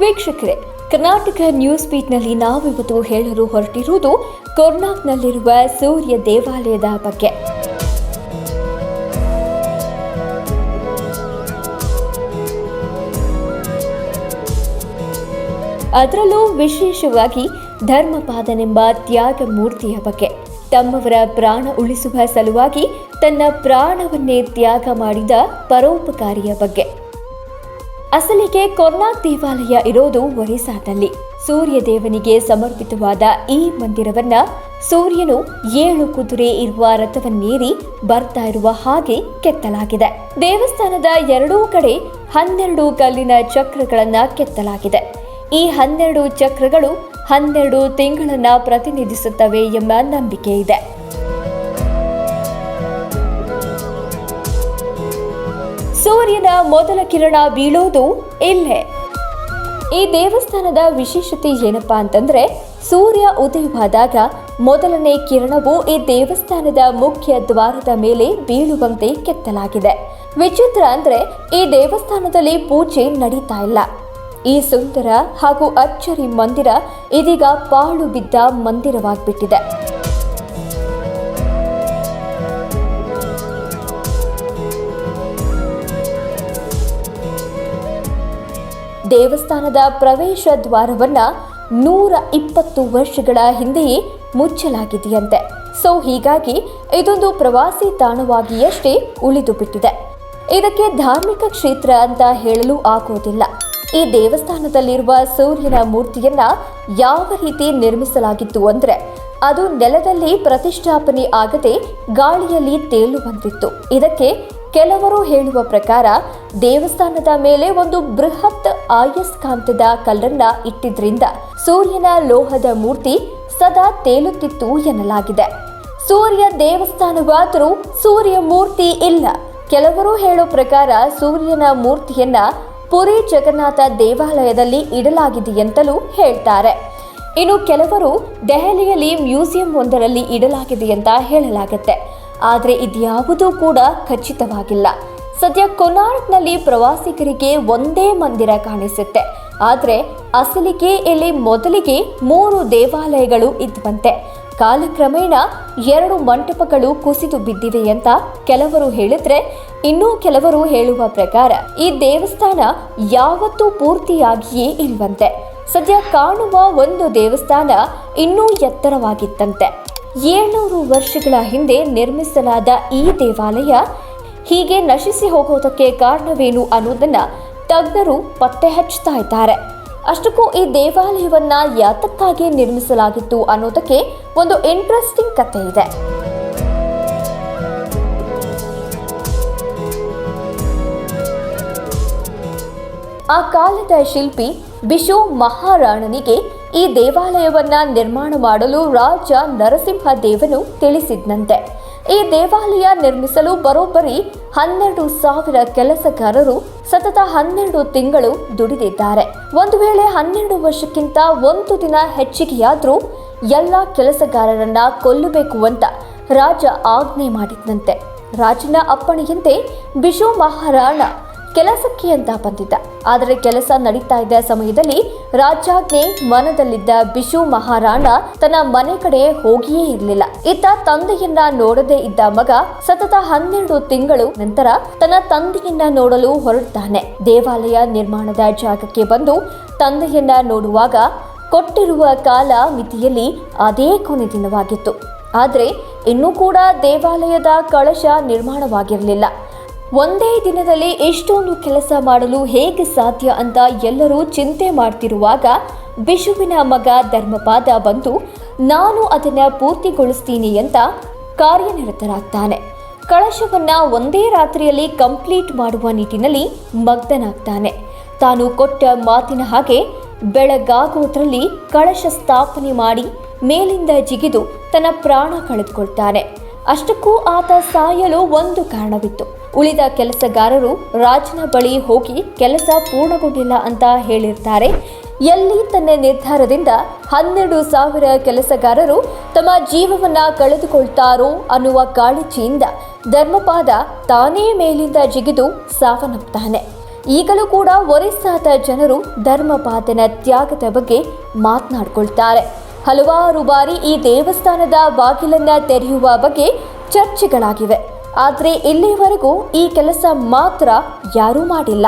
ವೀಕ್ಷಕರೇ, ಕರ್ನಾಟಕ ನ್ಯೂಸ್ ಬೀಟ್ನಲ್ಲಿ ನಾವಿವತ್ತು ಹೇಳಲು ಹೊರಟಿರುವುದು ಕೊರ್ನಾಕ್ನಲ್ಲಿರುವ ಸೂರ್ಯ ದೇವಾಲಯದ ಬಗ್ಗೆ. ಅದರಲ್ಲೂ ವಿಶೇಷವಾಗಿ ಧರ್ಮಪಾದನೆಂಬ ತ್ಯಾಗ ಮೂರ್ತಿಯ ಬಗ್ಗೆ. ತಮ್ಮವರ ಪ್ರಾಣ ಉಳಿಸುವ ಸಲುವಾಗಿ ತನ್ನ ಪ್ರಾಣವನ್ನೇ ತ್ಯಾಗ ಮಾಡಿದ ಪರೋಪಕಾರಿಯ ಬಗ್ಗೆ. ಅಸಲಿಗೆ ಕೊರ್ನಾಕ್ ದೇವಾಲಯ ಇರೋದು ಒರಿಸ್ಸಾದಲ್ಲಿ. ಸೂರ್ಯ ದೇವನಿಗೆ ಸಮರ್ಪಿತವಾದ ಈ ಮಂದಿರವನ್ನ ಸೂರ್ಯನು ಏಳು ಕುದುರೆ ಇರುವ ರಥವನ್ನೇರಿ ಬರ್ತಾ ಇರುವ ಹಾಗೆ ಕೆತ್ತಲಾಗಿದೆ. ದೇವಸ್ಥಾನದ ಎರಡೂ ಕಡೆ ಹನ್ನೆರಡು ಕಲ್ಲಿನ ಚಕ್ರಗಳನ್ನ ಕೆತ್ತಲಾಗಿದೆ. ಈ ಹನ್ನೆರಡು ಚಕ್ರಗಳು ಹನ್ನೆರಡು ತಿಂಗಳನ್ನ ಪ್ರತಿನಿಧಿಸುತ್ತವೆ ಎಂಬ ನಂಬಿಕೆ ಇದೆ. ಸೂರ್ಯನ ಮೊದಲ ಕಿರಣ ಬೀಳೋದು ಇಲ್ಲೇ. ಈ ದೇವಸ್ಥಾನದ ವಿಶೇಷತೆ ಏನಪ್ಪ ಅಂತಂದ್ರೆ, ಸೂರ್ಯ ಉದಯವಾದಾಗ ಮೊದಲನೇ ಕಿರಣವು ಈ ದೇವಸ್ಥಾನದ ಮುಖ್ಯ ದ್ವಾರದ ಮೇಲೆ ಬೀಳುವಂತೆ ಕೆತ್ತಲಾಗಿದೆ. ವಿಚಿತ್ರ ಅಂದ್ರೆ, ಈ ದೇವಸ್ಥಾನದಲ್ಲಿ ಪೂಜೆ ನಡೀತಾ ಇಲ್ಲ. ಈ ಸುಂದರ ಹಾಗೂ ಅಚ್ಚರಿ ಮಂದಿರ ಇದೀಗ ಪಾಳು ಬಿದ್ದ ಮಂದಿರವಾಗ್ಬಿಟ್ಟಿದೆ. ದೇವಸ್ಥಾನದ ಪ್ರವೇಶ ದ್ವಾರವನ್ನ ನೂರ ಇಪ್ಪತ್ತು ವರ್ಷಗಳ ಹಿಂದೆಯೇ ಮುಚ್ಚಲಾಗಿದೆಯಂತೆ. ಸೊ ಹೀಗಾಗಿ ಇದೊಂದು ಪ್ರವಾಸಿ ತಾಣವಾಗಿಯಷ್ಟೇ ಉಳಿದು ಬಿಟ್ಟಿದೆ ಇದಕ್ಕೆ ಧಾರ್ಮಿಕ ಕ್ಷೇತ್ರ ಅಂತ ಹೇಳಲು ಆಗೋದಿಲ್ಲ ಈ ದೇವಸ್ಥಾನದಲ್ಲಿರುವ ಸೂರ್ಯನ ಮೂರ್ತಿಯನ್ನ ಯಾವ ರೀತಿ ನಿರ್ಮಿಸಲಾಗಿತ್ತು ಅಂದ್ರೆ, ಅದು ನೆಲದಲ್ಲಿ ಪ್ರತಿಷ್ಠಾಪನೆ ಆಗದೆ ಗಾಳಿಯಲ್ಲಿ ತೇಲುವಂತಿತ್ತು. ಇದಕ್ಕೆ ಕೆಲವರು ಹೇಳುವ ಪ್ರಕಾರ, ದೇವಸ್ಥಾನದ ಮೇಲೆ ಒಂದು ಬೃಹತ್ ಆಯಸ್ಕಾಂತದ ಕಲ್ಲನ್ನ ಇಟ್ಟಿದ್ರಿಂದ ಸೂರ್ಯನ ಲೋಹದ ಮೂರ್ತಿ ಸದಾ ತೇಲುತ್ತಿತ್ತು ಎನ್ನಲಾಗಿದೆ. ಸೂರ್ಯ ದೇವಸ್ಥಾನವಾದರೂ ಸೂರ್ಯ ಮೂರ್ತಿ ಇಲ್ಲ. ಕೆಲವರು ಹೇಳೋ ಪ್ರಕಾರ, ಸೂರ್ಯನ ಮೂರ್ತಿಯನ್ನ ಪುರಿ ಜಗನ್ನಾಥ ದೇವಾಲಯದಲ್ಲಿ ಇಡಲಾಗಿದೆಯಂತಲೂ ಹೇಳ್ತಾರೆ. ಇನ್ನು ಕೆಲವರು ದೆಹಲಿಯಲ್ಲಿ ಮ್ಯೂಸಿಯಂ ಒಂದರಲ್ಲಿ ಇಡಲಾಗಿದೆ ಅಂತ ಹೇಳಲಾಗುತ್ತೆ. ಆದರೆ ಇದ್ಯಾವುದೂ ಕೂಡ ಖಚಿತವಾಗಿಲ್ಲ. ಸದ್ಯ ಕೊನಾರ್ಕ್ನಲ್ಲಿ ಪ್ರವಾಸಿಗರಿಗೆ ಒಂದೇ ಮಂದಿರ ಕಾಣಿಸುತ್ತೆ. ಆದರೆ ಅಸಲಿಗೆ ಇಲ್ಲಿ ಮೊದಲಿಗೆ ಮೂರು ದೇವಾಲಯಗಳು ಇದ್ವಂತೆ. ಕಾಲಕ್ರಮೇಣ ಎರಡು ಮಂಟಪಗಳು ಕುಸಿದು ಬಿದ್ದಿವೆ ಅಂತ ಕೆಲವರು ಹೇಳಿದ್ರೆ, ಇನ್ನೂ ಕೆಲವರು ಹೇಳುವ ಪ್ರಕಾರ ಈ ದೇವಸ್ಥಾನ ಯಾವತ್ತೂ ಪೂರ್ತಿಯಾಗಿಯೇ ಇಲ್ವಂತೆ. ಸದ್ಯ ಕಾಣುವ ಒಂದು ದೇವಸ್ಥಾನ ಇನ್ನೂ ಎತ್ತರವಾಗಿತ್ತಂತೆ. ಏಳ್ನೂರು ವರ್ಷಗಳ ಹಿಂದೆ ನಿರ್ಮಿಸಲಾದ ಈ ದೇವಾಲಯ ಹೀಗೆ ನಶಿಸಿ ಹೋಗೋದಕ್ಕೆ ಕಾರಣವೇನು ಅನ್ನೋದನ್ನ ತಜ್ಞರು ಪತ್ತೆ ಹಚ್ಚುತ್ತಾ ಇದ್ದಾರೆ. ಅಷ್ಟಕ್ಕೂ ಈ ದೇವಾಲಯವನ್ನ ಯಾತಕ್ಕಾಗಿ ನಿರ್ಮಿಸಲಾಗಿತ್ತು ಅನ್ನೋದಕ್ಕೆ ಒಂದು ಇಂಟ್ರೆಸ್ಟಿಂಗ್ ಕಥೆ ಇದೆ. ಆ ಕಾಲದ ಶಿಲ್ಪಿ ಬಿಶು ಮಹಾರಾಣನಿಗೆ ಈ ದೇವಾಲಯವನ್ನ ನಿರ್ಮಾಣ ಮಾಡಲು ರಾಜ ನರಸಿಂಹ ದೇವನು ತಿಳಿಸಿದ್ನಂತೆ. ಈ ದೇವಾಲಯ ನಿರ್ಮಿಸಲು ಬರೋಬ್ಬರಿ ಹನ್ನೆರಡು ಸಾವಿರ ಕೆಲಸಗಾರರು ಸತತ ಹನ್ನೆರಡು ತಿಂಗಳು ದುಡಿದಿದ್ದಾರೆ. ಒಂದು ವೇಳೆ ಹನ್ನೆರಡು ವರ್ಷಕ್ಕಿಂತ ಒಂದು ದಿನ ಹೆಚ್ಚಿಗೆಯಾದರೂ ಎಲ್ಲ ಕೆಲಸಗಾರರನ್ನ ಕೊಲ್ಲಬೇಕು ಅಂತ ರಾಜ ಆಜ್ಞೆ ಮಾಡಿದ್ನಂತೆ. ರಾಜನ ಅಪ್ಪಣೆಯಂತೆ ಬಿಶು ಮಹಾರಾಣ ಕೆಲಸಕ್ಕೆ ಅಂತ ಬಂದಿದ್ದ. ಆದರೆ ಕೆಲಸ ನಡೀತಾ ಇದ್ದ ಸಮಯದಲ್ಲಿ ರಾಜಾಜ್ಞೆ ಮನದಲ್ಲಿದ್ದ ಬಿಶು ಮಹಾರಾಣ ತನ್ನ ಮನೆ ಕಡೆ ಹೋಗಿಯೇ ಇರಲಿಲ್ಲ. ಇತ್ತ ತಂದೆಯನ್ನ ನೋಡದೇ ಇದ್ದ ಮಗ ಸತತ ಹನ್ನೆರಡು ತಿಂಗಳು ನಂತರ ತನ್ನ ತಂದೆಯನ್ನ ನೋಡಲು ಹೊರಡ್ತಾನೆ. ದೇವಾಲಯ ನಿರ್ಮಾಣದ ಜಾಗಕ್ಕೆ ಬಂದು ತಂದೆಯನ್ನ ನೋಡುವಾಗ ಕೊಟ್ಟಿರುವ ಕಾಲ ಮಿತಿಯಲ್ಲಿ ಅದೇ ಕೊನೆ ದಿನವಾಗಿತ್ತು. ಆದರೆ ಇನ್ನೂ ಕೂಡ ದೇವಾಲಯದ ಕಳಶ ನಿರ್ಮಾಣವಾಗಿರಲಿಲ್ಲ. ಒಂದೇ ದಿನದಲ್ಲಿ ಇಷ್ಟೊಂದು ಕೆಲಸ ಮಾಡಲು ಹೇಗೆ ಸಾಧ್ಯ ಅಂತ ಎಲ್ಲರೂ ಚಿಂತೆ ಮಾಡ್ತಿರುವಾಗ ಬಿಷುವಿನ ಮಗ ಧರ್ಮಪಾದ ಬಂದು, ನಾನು ಅದನ್ನು ಪೂರ್ತಿಗೊಳಿಸ್ತೀನಿ ಅಂತ ಕಾರ್ಯನಿರತರಾಗ್ತಾನೆ. ಕಳಶವನ್ನು ಒಂದೇ ರಾತ್ರಿಯಲ್ಲಿ ಕಂಪ್ಲೀಟ್ ಮಾಡುವ ನಿಟ್ಟಿನಲ್ಲಿ ಮಗ್ಧನಾಗ್ತಾನೆ ತಾನು ಕೊಟ್ಟ ಮಾತಿನ ಹಾಗೆ ಬೆಳಗಾಗೋದ್ರಲ್ಲಿ ಕಳಶ ಸ್ಥಾಪನೆ ಮಾಡಿ ಮೇಲಿಂದ ಜಿಗಿದು ತನ್ನ ಪ್ರಾಣ ಕಳೆದುಕೊಳ್ತಾನೆ. ಅಷ್ಟಕ್ಕೂ ಆತ ಸಾಯಲು ಒಂದು ಕಾರಣವಿತ್ತು. ಉಳಿದ ಕೆಲಸಗಾರರು ರಾಜನ ಬಳಿ ಹೋಗಿ ಕೆಲಸ ಪೂರ್ಣಗೊಂಡಿಲ್ಲ ಅಂತ ಹೇಳಿರ್ತಾರೆ. ಎಲ್ಲಿ ತನ್ನ ನಿರ್ಧಾರದಿಂದ ಹನ್ನೆರಡು ಸಾವಿರ ಕೆಲಸಗಾರರು ತಮ್ಮ ಜೀವವನ್ನು ಕಳೆದುಕೊಳ್ತಾರೋ ಅನ್ನುವ ಕಾಳಜಿಯಿಂದ ಧರ್ಮಪಾದ ತಾನೇ ಮೇಲಿಂದ ಜಿಗಿದು ಸಾವನ್ನಪ್ತಾನೆ. ಈಗಲೂ ಕೂಡ ಒರಿಸ್ಸಾದ ಜನರು ಧರ್ಮಪಾದನ ತ್ಯಾಗದ ಬಗ್ಗೆ ಮಾತನಾಡ್ಕೊಳ್ತಾರೆ. ಹಲವಾರು ಬಾರಿ ಈ ದೇವಸ್ಥಾನದ ಬಾಗಿಲನ್ನು ತೆರೆಯುವ ಬಗ್ಗೆ ಚರ್ಚೆಗಳಾಗಿವೆ. ಆದರೆ ಇಲ್ಲಿವರೆಗೂ ಈ ಕೆಲಸ ಮಾತ್ರ ಯಾರೂ ಮಾಡಿಲ್ಲ.